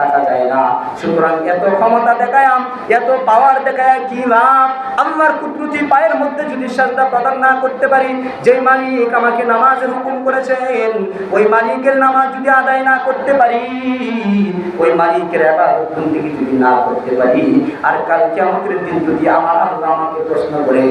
টাকা যায় না। সুতরাং এত ক্ষমতা দেখায় এত পাওয়ার দেখায় কি লাভ? আল্লাহর পায়ের মধ্যে যদি প্রদান না করতে পারি, যেই মালিক আমাকে নামাজের হুকুম করেছেন, ওই মালিকের নামাজ যদি আদায় না করতে পারি, ওই মালিকের আবাদত বন্দেগী যদি না করতে পারি, আর কালকে আমাদের দিন যদি আমার আল্লাহ আমাকে প্রশ্ন করে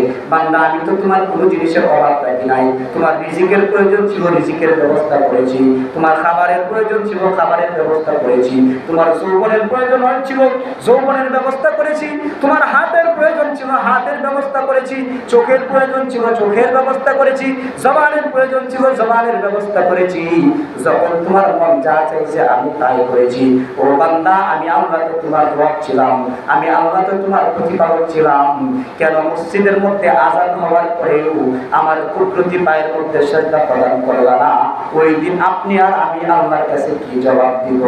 আমি তো তোমার কোনো জিনিসের অভাব নাই। তোমার রিজিকের প্রয়োজন ছিল, রিজিকের ব্যবস্থা করেছি। তোমার খাবারের প্রয়োজন ছিল, খাবারের ব্যবস্থা করেছি। তোমার যৌবনের প্রয়োজন হয়েছিল, যৌবনের ব্যবস্থা করেছি। তোমার হাতের প্রয়োজন ছিল, হাতের ব্যবস্থা করেছি। চোখের প্রয়োজন ছিল, চোখের ব্যবস্থা করেছি। জবানের প্রয়োজন ছিল, জবানের ব্যবস্থা করেছি। যখন তোমার মন যা চাইছে, আমি তাই করেছি। ও বান্দা, আমি আল্লাহ তো তোমার রব ছিলাম। আমি আল্লাহ তো তোমার প্রতিপালক ছিলাম। কেন মসজিদের মধ্যে আজান হওয়ার পরেও আমার কুদরতি পায়ের মধ্যে শ্রদ্ধা প্রদান করলা না? ওই দিন আপনি আর আমি আল্লাহর কাছে কি জবাব দিব?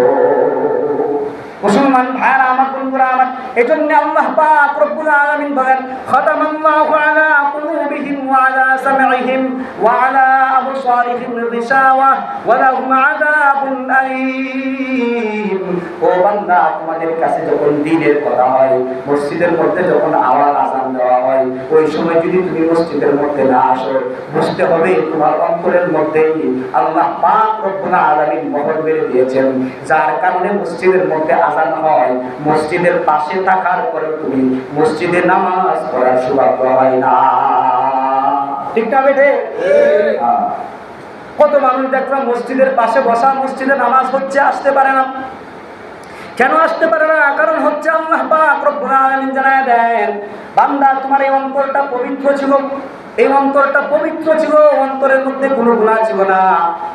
Lord. মুসলমান ভাইরা আমার বন্ধুরা, আমার এজন্য আল্লাহ পাক রব্বুল আলামিন বলেন, খতামাল্লাহু আলা কুলুবিহিম ওয়া আলা সামঈহিম ওয়া আলা আবসারিহিম গিশাওয়া ওয়া লাহুম আযাবুন আলীম। ও বান্দা, তোমাদের কাছে যখন দিনের কথা হয়, মসজিদের মধ্যে যখন আওয়াজ আজান দেওয়া হয়, ওই সময় যদি তুমি মসজিদের মধ্যে না আসো, বুঝতে হবে তোমার অন্তরের মধ্যেই আল্লাহ পাক রব্বুল আলামিন মোহর মেরে দিয়েছেন। যার কারণে মসজিদের মধ্যে আজান হয় মসজিদের পাশে থাকার পরে তুমি মসজিদে নামাজ পড়ার সৌভাগ্য হয় না। ঠিক না বেঠে? কত মানুষ দেখলাম মসজিদের পাশে বসা মসজিদে নামাজ হচ্ছে আসতে পারে না। কেন আসতে পারে না? কারণ হচ্ছে আল্লাহ পাক রব্বুল আলামিন জানায় দেন বান্দা তোমার এই অন্তরটা পবিত্র ছিল। এই অন্তরটা পবিত্র ছিল, অন্তরের মধ্যে কোনো গুণা ছিল না।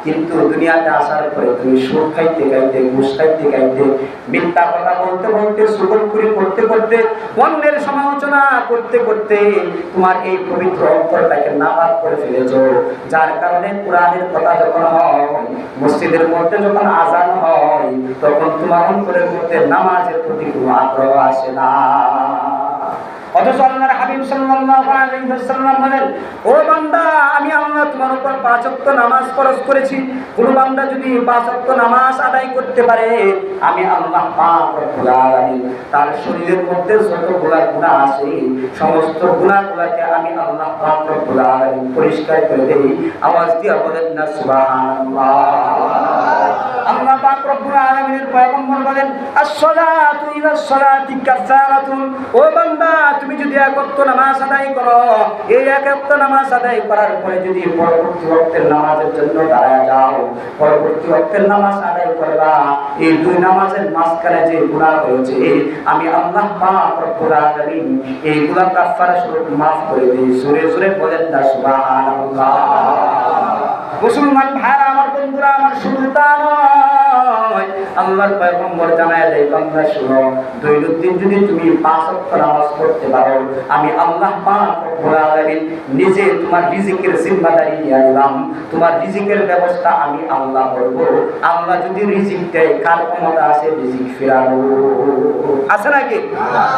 কিন্তু দুনিয়াতে আসার পরে তুমি সুখ খাইতে খাইতে, ঘুষ খাইতে খাইতে, মিথ্যা কথা বলতে বলতে সুগল করে করতে করতে অন্যের সমালোচনা করতে করতে তোমার এই পবিত্র অন্তরটাকে নাবাদ করে ফেলেছ। যার কারণে কোরআনের কথা যখন হয়, মসজিদের মধ্যে যখন আজান হয়, তখন তোমার অন্তরের মধ্যে নামাজের প্রতি কোনো আগ্রহ আসে না। অথচ আল্লাহর হাবিব সাল্লাল্লাহু আলাইহি ওয়াসাল্লাম বলেন ও বান্দা তোমার উপর নামাজ করেছি। কোন বান্দা যদি নামাজ আদায় করতে পারে, আমি আল্লাহ তার শরীরের মধ্যে যত গুনাহ গুনাহ আছে, সমস্ত গুনাহগুলোকে আমি আল্লাহ পরিষ্কার করে দেই। আওয়াজ দিয়ে বলেন না তুমি যদি এক ওয়াক্ত নামাজ আদায় করো, এই এক ওয়াক্ত নামাজ আদায় করার পরে যদি পরবর্তী নামাজের জন্য দাঁড়ায় যাও। পরবর্তী নামাজ আদায় এই দুই নামাজের মাঝখানে যে গুণা আমি আল্লাহ পাক এই গুণা স্বরূপ মাফ করে দিই। সুরে সুরে বলেন মুসলমান ভাইরা, আমার বন্ধুরা, আমার নয় আল্লাহর পয়গম্বর জানায় দেয় বান্দা শুনো দৈনন্দিন যদি তুমি পাঁচ ওয়াক্ত নামাজ পড়তে পারো আমি আল্লাহ পাক রব্বুল আলামিন নিজে তোমার রিজিকের জিম্মাদারি নিয়ে নিলাম তোমার রিজিকের ব্যবস্থা আমি আল্লাহ করব। আল্লাহ যদি রিজিক দেয় কার ক্ষমতা আছে? রিজিক ফেরানো আছে নাকি?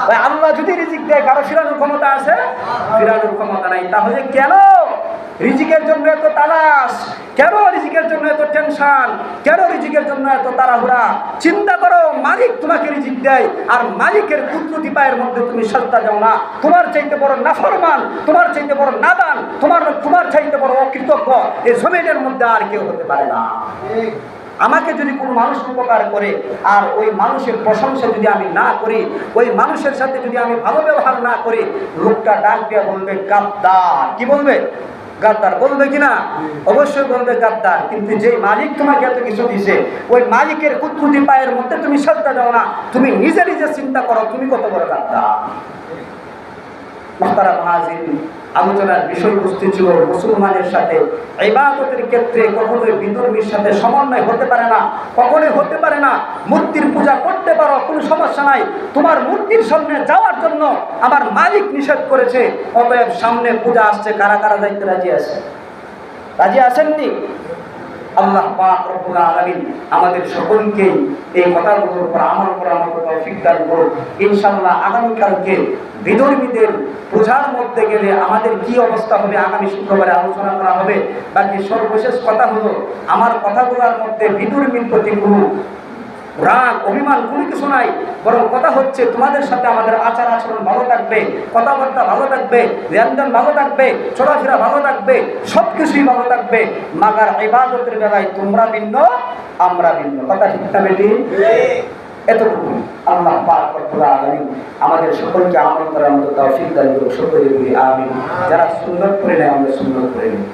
ভাই আল্লাহ যদি রিজিক দেয় কারও ফেরানোর ক্ষমতা আছে? ফেরানোর ক্ষমতা নাই। তাহলে কেন রিজিকের জন্য এত তালাশ। কেন রিজিকের জন্য এত টেনশন? কেন রিজিকের জন্য এত তাড়াহুড়া? চিন্তা করো, মালিক তোমাকে রিজিক দেয়, আর মালিকের কুদরতি পায়ের মধ্যে তুমি সত্তা যাও না। তোমার চাইতে বড় নাফরমান, তোমার চাইতে বড় নাদান, তোমার তোমার চাইতে বড় অকৃতজ্ঞ এই জমিনের মধ্যে আর কেউ হতে পারে না। আমাকে যদি কোনো মানুষ উপকার করে, আর ওই মানুষের প্রশংসা যদি আমি না করি, ওই মানুষের সাথে যদি আমি ভালো ব্যবহার না করি, লোকটা ডাক দিয়ে বলবে গাদ্দার কি বলবে? গাদ্দার বলবে কিনা? অবশ্যই বলবে গাদ্দার, কিন্তু যে মালিক তোমাকে এত কিছু দিছে, ওই মালিকের কুত্রুতি পায়ের মধ্যে তুমি শ্রদ্ধা দাও না, তুমি নিজে নিজে চিন্তা করো তুমি কত বড় গাদ্দার। আলোচনার বিষয়বস্তু ছিল, মুসলমানের সাথে, ইবাদতের ক্ষেত্রে কখনোই বিদর্মীর সাথে সমন্বয় হতে পারে না, কখনোই হতে পারে না। মূর্তির পূজা করতে পারো, কোনো সমস্যা নাই। তোমার মূর্তির সামনে যাওয়ার জন্য আমার মালিক নিষেধ করেছে। অতএব সামনে পূজা আসছে, কারা কারা দায়িত্বে রাজি আছে? রাজি আছেননি? আল্লাহ পাক রব্বুল আলামিন আমাদের সকলকে এই কথাগুলোর উপর আমল করার মতো তৌফিক দান করুন। ইনশাআল্লাহ আগামী কালকে বিধর্মীদের বোঝার মধ্যে গেলে আমাদের কি অবস্থা হবে আগামী শুক্রবারে আলোচনা করা হবে। বাকি সর্বশেষ কথা হলো, আমার কথাগুলোর মধ্যে বিধর্মীর প্রতি কোনো রাগ, অভিমান কোনো কিছু নাই। বরং কথা হচ্ছে, তোমাদের সাথে আমাদের আচার আচরণ ভালো থাকবে, কথাবার্তা ভালো থাকবে, লেনদেন ভালো থাকবে, চলাফেরা ভালো থাকবে সব কিছুই ভালো থাকবে। মাগার ইবাদতের বেলায় তোমরা ভিন্ন, আমরা ভিন্ন। কথা ঠিক না এতটুকু। আল্লাহ আমাদের সকলকে আমল করার করুন সকলে যারা সুন্দর করে নেয়, আমরা সুন্দর করে নিই।